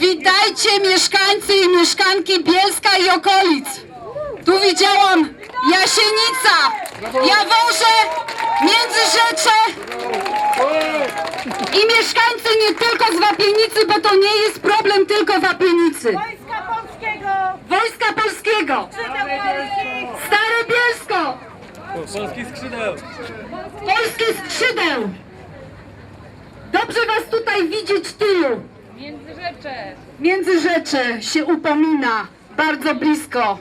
Witajcie mieszkańcy i mieszkanki Bielska i okolic. Tu widziałam Jasienica, Jaworze, Międzyrzecze i mieszkańcy nie tylko z Wapienicy, bo to nie jest problem tylko Wapienicy. Wojska Polskiego! Wojska Polskiego! Stare Bielsko, Polskich skrzydeł! Polskie Skrzydeł. Dobrze was tutaj widzieć tylu. Międzyrzecze! Międzyrzecze się upomina, bardzo blisko.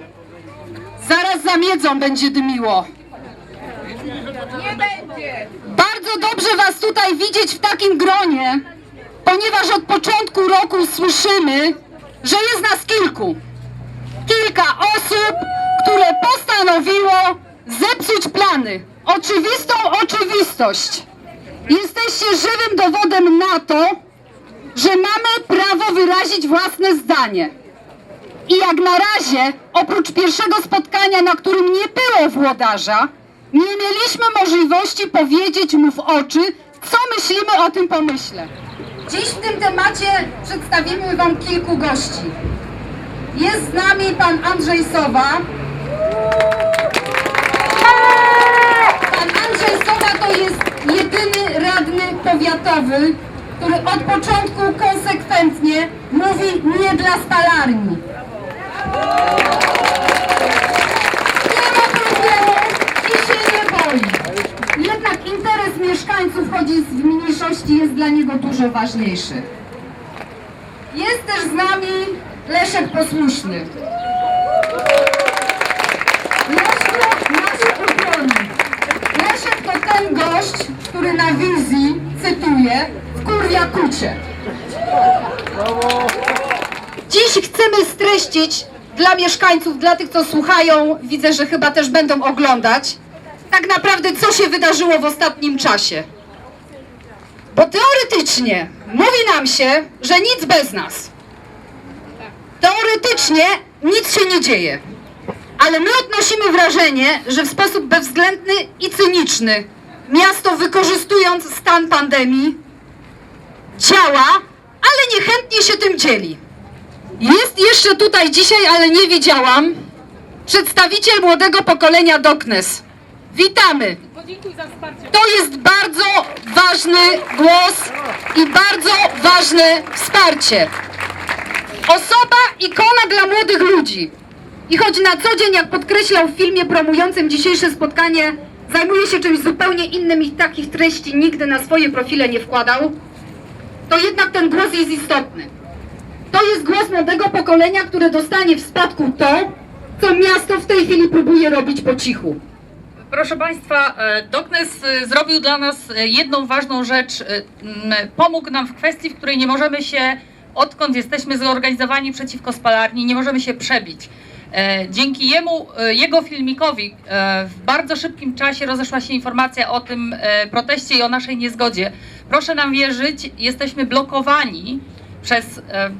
Zaraz za miedzą będzie dymiło. Nie będzie! Bardzo dobrze Was tutaj widzieć w takim gronie, ponieważ od początku roku słyszymy, że jest nas kilku. Kilka osób, które postanowiło zepsuć plany. Oczywistą oczywistość. Jesteście żywym dowodem na to, że mamy prawo wyrazić własne zdanie. I jak na razie, oprócz pierwszego spotkania, na którym nie było włodarza, nie mieliśmy możliwości powiedzieć mu w oczy, co myślimy o tym pomyśle. Dziś w tym temacie przedstawimy Wam kilku gości. Jest z nami pan Andrzej Sowa. Pan Andrzej Sowa to jest jedyny radny powiatowy, który od początku konsekwentnie mówi nie dla spalarni. Nie ma problemu i się nie boi. Jednak interes mieszkańców, choć jest w mniejszości, jest dla niego dużo ważniejszy. Jest też z nami Leszek Posłuszny. Leszek. Leszek to ten gość, który na wizji, cytuję, wkurwia kucie. Dziś chcemy streścić dla mieszkańców, dla tych, co słuchają, widzę, że chyba też będą oglądać, tak naprawdę co się wydarzyło w ostatnim czasie. Bo teoretycznie mówi nam się, że nic bez nas. Teoretycznie nic się nie dzieje. Ale my odnosimy wrażenie, że w sposób bezwzględny i cyniczny miasto wykorzystując stan pandemii działa, ale niechętnie się tym dzieli. Jest jeszcze tutaj dzisiaj, ale nie widziałam, przedstawiciel młodego pokolenia Doknes. Witamy! To jest bardzo ważny głos i bardzo ważne wsparcie. Osoba, ikona dla młodych ludzi. I choć na co dzień, jak podkreślał w filmie promującym dzisiejsze spotkanie, zajmuje się czymś zupełnie innym i takich treści nigdy na swoje profile nie wkładał, to jednak ten głos jest istotny. To jest głos młodego pokolenia, które dostanie w spadku to, co miasto w tej chwili próbuje robić po cichu. Proszę Państwa, e, Doknes e, zrobił dla nas e, jedną ważną rzecz. Pomógł nam w kwestii, w której nie możemy się, odkąd jesteśmy zorganizowani przeciwko spalarni, nie możemy się przebić. Dzięki jemu, jego filmikowi w bardzo szybkim czasie rozeszła się informacja o tym proteście i o naszej niezgodzie. Proszę nam wierzyć, jesteśmy blokowani przez e,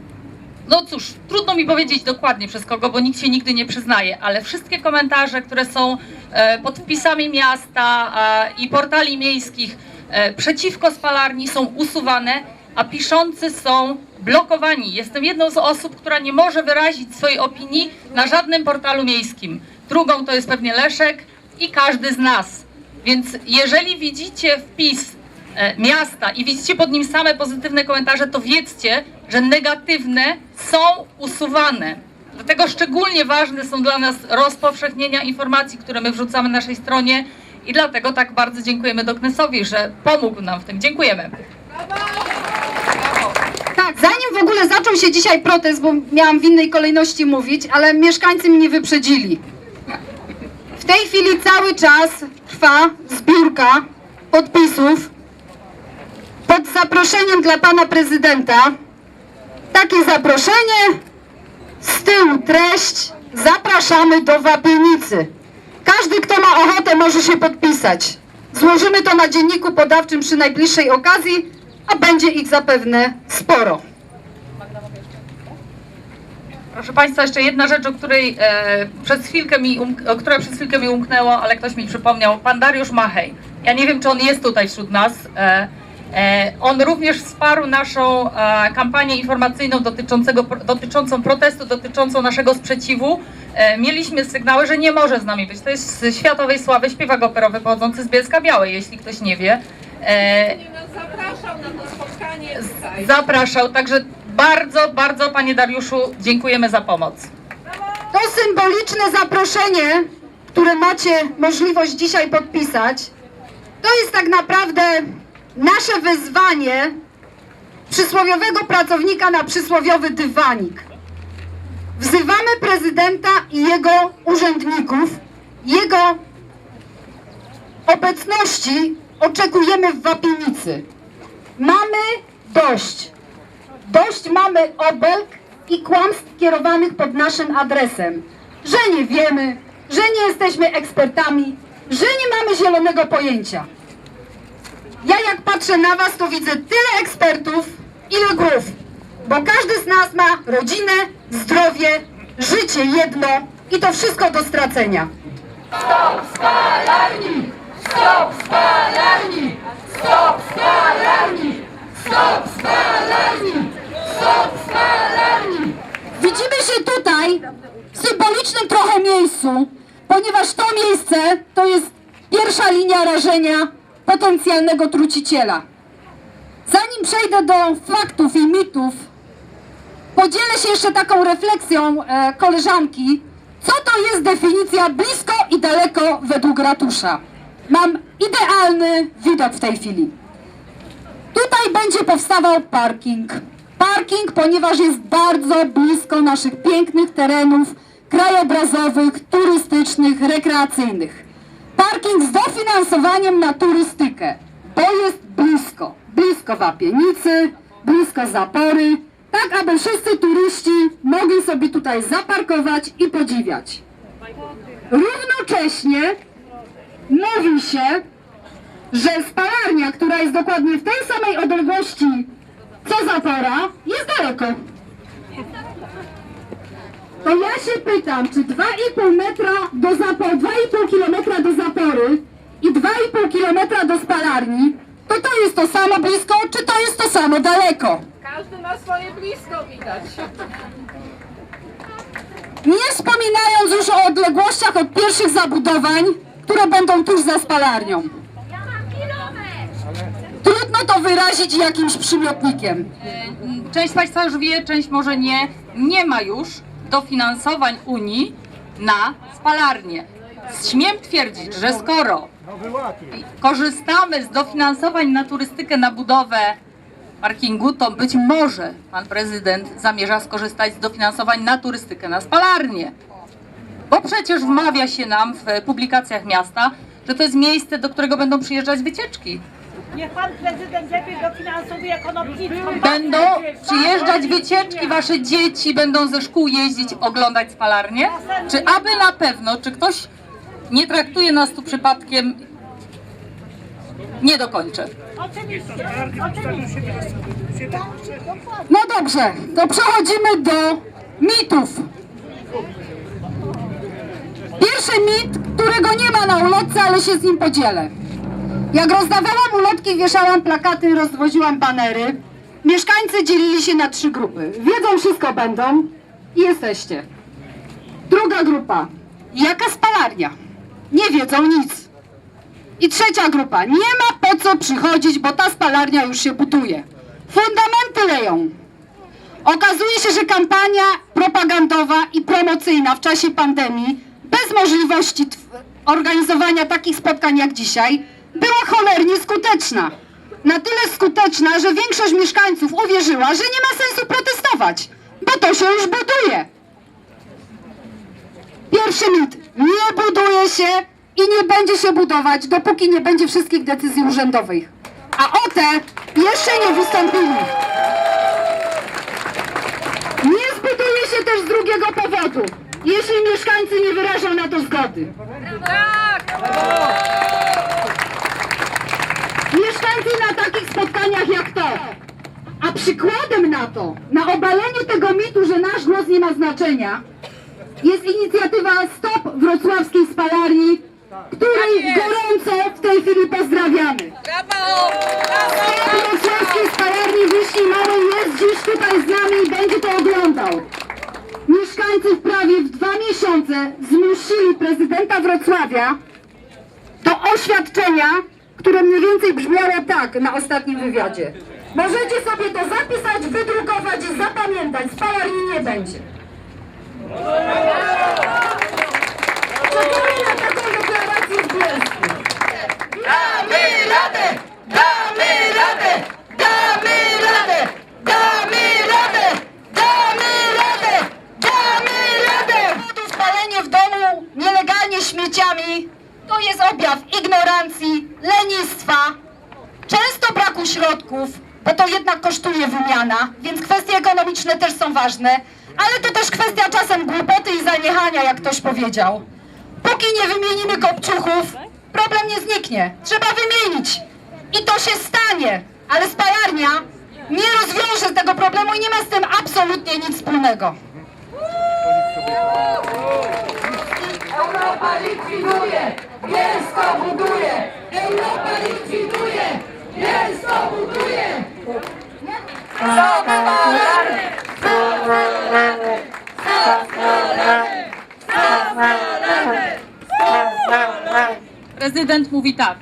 no cóż, trudno mi powiedzieć dokładnie przez kogo, bo nikt się nigdy nie przyznaje, ale wszystkie komentarze, które są e, pod wpisami miasta i portali miejskich e, przeciwko spalarni są usuwane, a piszący są blokowani. Jestem jedną z osób, która nie może wyrazić swojej opinii na żadnym portalu miejskim. Drugą to jest pewnie Leszek i każdy z nas. Więc jeżeli widzicie wpis miasta i widzicie pod nim same pozytywne komentarze, to wiedzcie, że negatywne są usuwane. Dlatego szczególnie ważne są dla nas rozpowszechnienia informacji, które my wrzucamy na naszej stronie i dlatego tak bardzo dziękujemy Doknesowi, że pomógł nam w tym. Dziękujemy. Tak, zanim w ogóle zaczął się dzisiaj protest, bo miałam w innej kolejności mówić, ale mieszkańcy mnie wyprzedzili. W tej chwili cały czas trwa zbiórka podpisów pod zaproszeniem dla pana prezydenta. Takie zaproszenie, z tyłu treść, zapraszamy do Wapienicy. Każdy, kto ma ochotę, może się podpisać. Złożymy to na dzienniku podawczym przy najbliższej okazji, a będzie ich zapewne sporo. Proszę Państwa, jeszcze jedna rzecz, o której e, przez chwilkę mi, um, o której przez chwilkę mi umknęło, ale ktoś mi przypomniał. Pan Dariusz Machej. Ja nie wiem, czy on jest tutaj wśród nas. E, On również wsparł naszą e, kampanię informacyjną dotyczącego, dotyczącą protestu, dotyczącą naszego sprzeciwu. E, Mieliśmy sygnały, że nie może z nami być. To jest z światowej sławy śpiewak operowy pochodzący z Bielska Białej, jeśli ktoś nie wie. E, zapraszał na to spotkanie tutaj. Zapraszał, także bardzo, bardzo Panie Dariuszu dziękujemy za pomoc. To symboliczne zaproszenie, które macie możliwość dzisiaj podpisać, to jest tak naprawdę nasze wyzwanie przysłowiowego pracownika na przysłowiowy dywanik. Wzywamy prezydenta i jego urzędników, jego obecności oczekujemy w Wapienicy. Mamy dość. Dość mamy obelg i kłamstw kierowanych pod naszym adresem, że nie wiemy, że nie jesteśmy ekspertami, że nie mamy zielonego pojęcia. Ja jak patrzę na was, to widzę tyle ekspertów, ile głów, bo każdy z nas ma rodzinę, zdrowie, życie jedno i to wszystko do stracenia. Stop spalarni! Stop spalarni! Stop spalarni! Stop spalarni! Stop spalarni! Widzimy się tutaj w symbolicznym trochę miejscu, ponieważ to miejsce to jest pierwsza linia rażenia potencjalnego truciciela. Zanim przejdę do faktów i mitów, podzielę się jeszcze taką refleksją e, koleżanki, co to jest definicja blisko i daleko według ratusza. Mam idealny widok w tej chwili. Tutaj będzie powstawał parking. Parking, ponieważ jest bardzo blisko naszych pięknych terenów krajobrazowych, turystycznych, rekreacyjnych. Parking z dofinansowaniem na turystykę, bo jest blisko. Blisko Wapienicy, blisko Zapory, tak aby wszyscy turyści mogli sobie tutaj zaparkować i podziwiać. Równocześnie mówi się, że spalarnia, która jest dokładnie w tej samej odległości co zapora, jest daleko. To ja się pytam, czy 2,5 metra do zapory, 2,5 kilometra do zapory i 2,5 kilometra do spalarni, to to jest to samo blisko, czy to jest to samo daleko? Każdy ma swoje blisko widać. Nie wspominając już o odległościach od pierwszych zabudowań, które będą tuż za spalarnią. Trudno to wyrazić jakimś przymiotnikiem. Część z Państwa już wie, część może nie. Nie ma już dofinansowań Unii na spalarnię. Śmiem twierdzić, że skoro korzystamy z dofinansowań na turystykę, na budowę parkingu, to być może Pan Prezydent zamierza skorzystać z dofinansowań na turystykę, na spalarnię. Bo przecież wmawia się nam w publikacjach miasta, że to jest miejsce, do którego będą przyjeżdżać wycieczki. Niech pan prezydent lepiej dofinansuje ekonomiczną. Będą przyjeżdżać wycieczki, wasze dzieci będą ze szkół jeździć, oglądać spalarnię? Czy aby na pewno, czy ktoś nie traktuje nas tu przypadkiem? Nie dokończę. Oczywiście, oczywiście. No dobrze, to przechodzimy do mitów. Pierwszy mit, którego nie ma na ulotce, ale się z nim podzielę. Jak rozdawałam ulotki, wieszałam plakaty, rozwoziłam banery, mieszkańcy dzielili się na trzy grupy. Wiedzą wszystko będą i jesteście. Druga grupa. Jaka spalarnia? Nie wiedzą nic. I trzecia grupa. Nie ma po co przychodzić, bo ta spalarnia już się buduje. Fundamenty leją. Okazuje się, że kampania propagandowa i promocyjna w czasie pandemii, bez możliwości organizowania takich spotkań jak dzisiaj, była cholernie skuteczna. Na tyle skuteczna, że większość mieszkańców uwierzyła, że nie ma sensu protestować, bo to się już buduje. Pierwszy mit. Nie buduje się i nie będzie się budować, dopóki nie będzie wszystkich decyzji urzędowych. A o te jeszcze nie wystąpili. Nie zbuduje się też z drugiego powodu, jeśli mieszkańcy nie wyrażą na to zgody. Mieszkańcy na takich spotkaniach jak to. A przykładem na to, na obalenie tego mitu, że nasz głos nie ma znaczenia, jest inicjatywa Stop Wrocławskiej Spalarni której gorąco w tej chwili pozdrawiamy. Wrocławskiej spalarni Wiśni Małej jest dziś tutaj z nami i będzie to oglądał. Mieszkańców prawie w dwa miesiące zmusili prezydenta Wrocławia które mniej więcej brzmiało tak na ostatnim wywiadzie. Możecie sobie to zapisać, wydrukować zapamiętać. Spalarni nie będzie. Bo to jednak kosztuje wymiana, więc kwestie ekonomiczne też są ważne, ale to też kwestia czasem głupoty i zaniechania, jak ktoś powiedział. Póki nie wymienimy kopciuchów, problem nie zniknie. Trzeba wymienić. I to się stanie, ale spalarnia nie rozwiąże tego problemu i nie ma z tym absolutnie nic wspólnego. Europa likwiduje, Bielsko buduje! Europa likwiduje, Bielsko buduje! Prezydent mówi tak.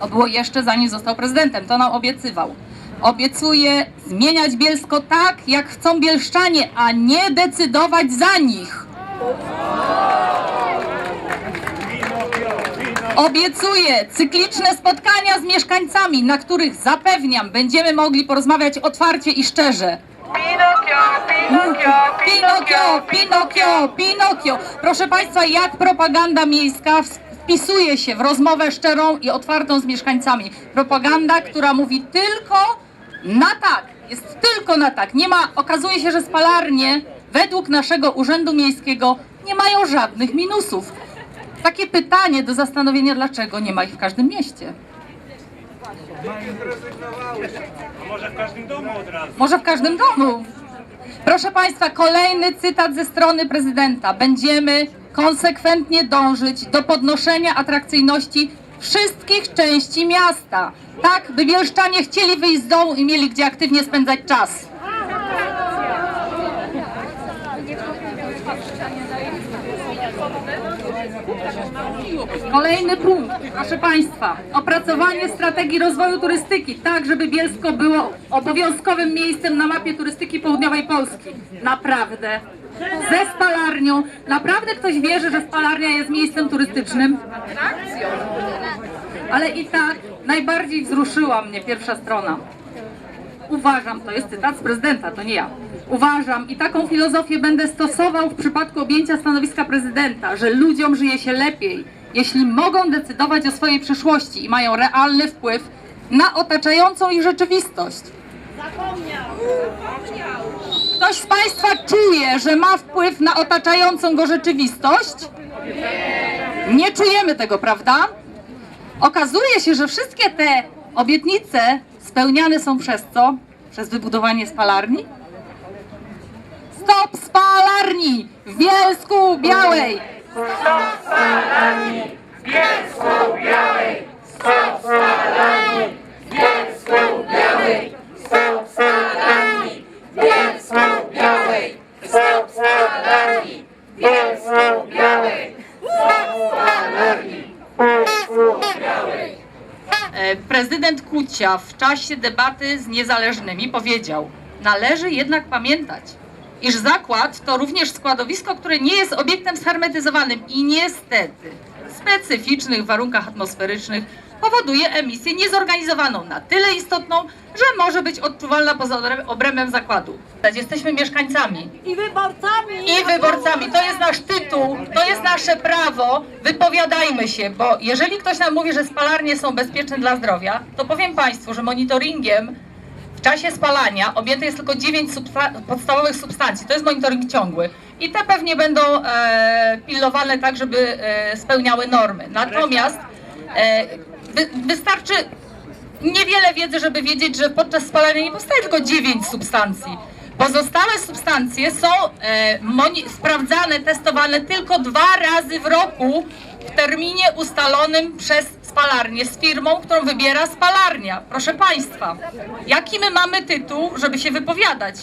To było jeszcze zanim został prezydentem, to nam obiecywał. Obiecuje zmieniać Bielsko tak, jak chcą bielszczanie, a nie decydować za nich. Obiecuję cykliczne spotkania z mieszkańcami, na których zapewniam, będziemy mogli porozmawiać otwarcie i szczerze. Pinokio, Pinokio, Pinokio. Proszę Państwa, jak propaganda miejska wpisuje się w rozmowę szczerą i otwartą z mieszkańcami? Propaganda, która mówi tylko na tak, jest tylko na tak. Nie ma, okazuje się, że spalarnie według naszego Urzędu Miejskiego nie mają żadnych minusów. Takie pytanie do zastanowienia, dlaczego nie ma ich w każdym mieście. Może w każdym domu od razu. Może w każdym domu. Proszę Państwa, kolejny cytat ze strony prezydenta. Będziemy konsekwentnie dążyć do podnoszenia atrakcyjności wszystkich części miasta. Tak, by bielszczanie chcieli wyjść z domu i mieli gdzie aktywnie spędzać czas. Kolejny punkt, proszę Państwa. Opracowanie strategii rozwoju turystyki, tak żeby Bielsko było obowiązkowym miejscem na mapie turystyki południowej Polski. Naprawdę. Ze spalarnią. Naprawdę ktoś wierzy, że spalarnia jest miejscem turystycznym? Ale i tak najbardziej wzruszyła mnie pierwsza strona. Uważam, to jest cytat z prezydenta, to nie ja. Uważam i taką filozofię będę stosował w przypadku objęcia stanowiska prezydenta, że ludziom żyje się lepiej, jeśli mogą decydować o swojej przyszłości i mają realny wpływ na otaczającą ich rzeczywistość. Ktoś z Państwa czuje, że ma wpływ na otaczającą go rzeczywistość? Nie czujemy tego, prawda? Okazuje się, że wszystkie te obietnice spełniane są przez co? Przez wybudowanie spalarni? Stop spalarni w Bielsku Białej! E, W czasie debaty z niezależnymi powiedział: Należy jednak pamiętać, iż zakład to również składowisko, które nie jest obiektem zhermetyzowanym i niestety w specyficznych warunkach atmosferycznych powoduje emisję niezorganizowaną na tyle istotną, że może być odczuwalna poza obrę- obrębem zakładu. Jesteśmy mieszkańcami I wyborcami! i wyborcami. To jest nasz tytuł, to jest nasze prawo. Wypowiadajmy się, bo jeżeli ktoś nam mówi, że spalarnie są bezpieczne dla zdrowia, to powiem Państwu, że monitoringiem w czasie spalania objęte jest tylko 9 substa- podstawowych substancji. To jest monitoring ciągły. I te pewnie będą e, pilnowane tak, żeby e, spełniały normy. Natomiast e, wy, wystarczy niewiele wiedzy, żeby wiedzieć, że podczas spalania nie powstaje tylko 9 substancji. Pozostałe substancje są e, sprawdzane, testowane tylko dwa razy w roku w terminie ustalonym przez spalarnię z firmą, którą wybiera spalarnia. Proszę Państwa, jaki my mamy tytuł, żeby się wypowiadać?